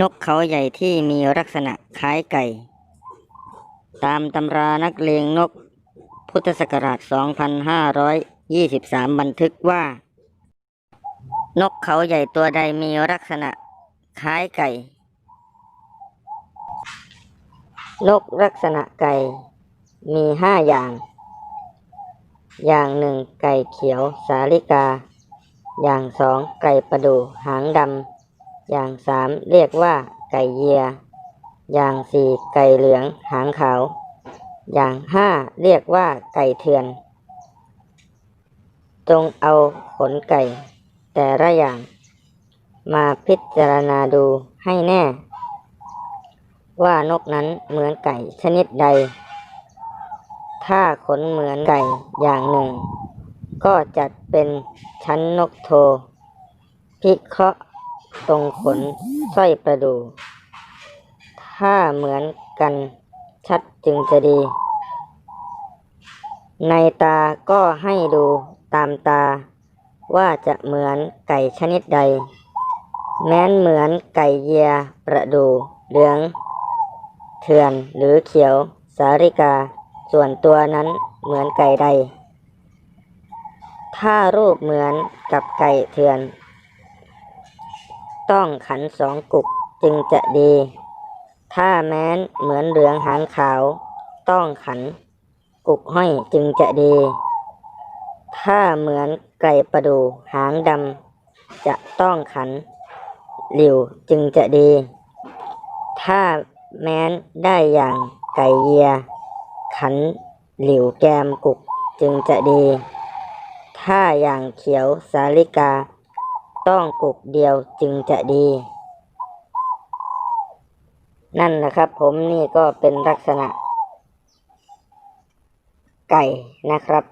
นกเขาใหญ่ที่มีลักษณะคล้ายไก่ ตามตำรานักเลงนก พุทธศักราช 2523 บันทึกว่า นกเขาใหญ่ตัวใดมีลักษณะคล้ายไก่ นกลักษณะไก่มีห้าอย่าง อย่างหนึ่งไก่เขียวสาลิกา อย่างสองไก่ประดูหางดำ อย่างสามเรียกว่าไก่เยีย อย่างสี่ไก่เหลืองหางขาว อย่างห้าเรียกว่าไก่เถื่อน จงเอาขนไก่ แต่ละอย่าง มาพิจารณาดูให้แน่ ว่านกนั้นเหมือนไก่ชนิดใด ถ้าขนเหมือนไก่อย่างหนึ่ง ก็จัดเป็นชั้นนกโทพิเคราะห์ ตรงขนสร้อยประดู ถ้าเหมือนกันชัดจึงจะดี ในตาก็ให้ดูตามตา ว่าจะเหมือนไก่ชนิดใด แม้นเหมือนไก่เยียประดูเหลือง เถื่อนหรือเขียวสาริกา ส่วนตัวนั้นเหมือนไก่ใด ถ้ารูปเหมือนกับไก่เถื่อน ต้องขันสองกุกจึงจะดี ถ้าแม้นเหมือนเหลืองหางขาว ต้องขันกุกห้อยจึงจะดี ถ้าเหมือนไก่ประดูหางดำจะต้องขันหลิวจึงจะดี ถ้าแม้นได้อย่างไก่เยีย ขันหลิวแกมกุกจึงจะดี ถ้าอย่างเขียวสาลิกา ต้องกุกเดียวจึงจะดี นั่นนะครับ ผมนี่ก็เป็นลักษณะ ไก่นะครับ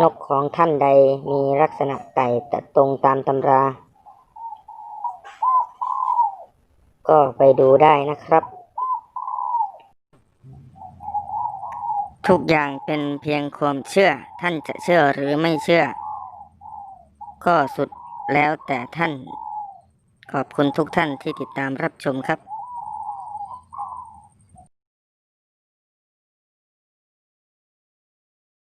นกของท่านใดมีลักษณะไก่แต่ตรงตามตำรา ก็ไปดูได้นะครับทุกอย่างเป็นเพียงความเชื่อ ท่านจะเชื่อหรือไม่เชื่อ ก็สุดแล้วแต่ท่าน ขอบคุณทุกท่านที่ติดตามรับชมครับ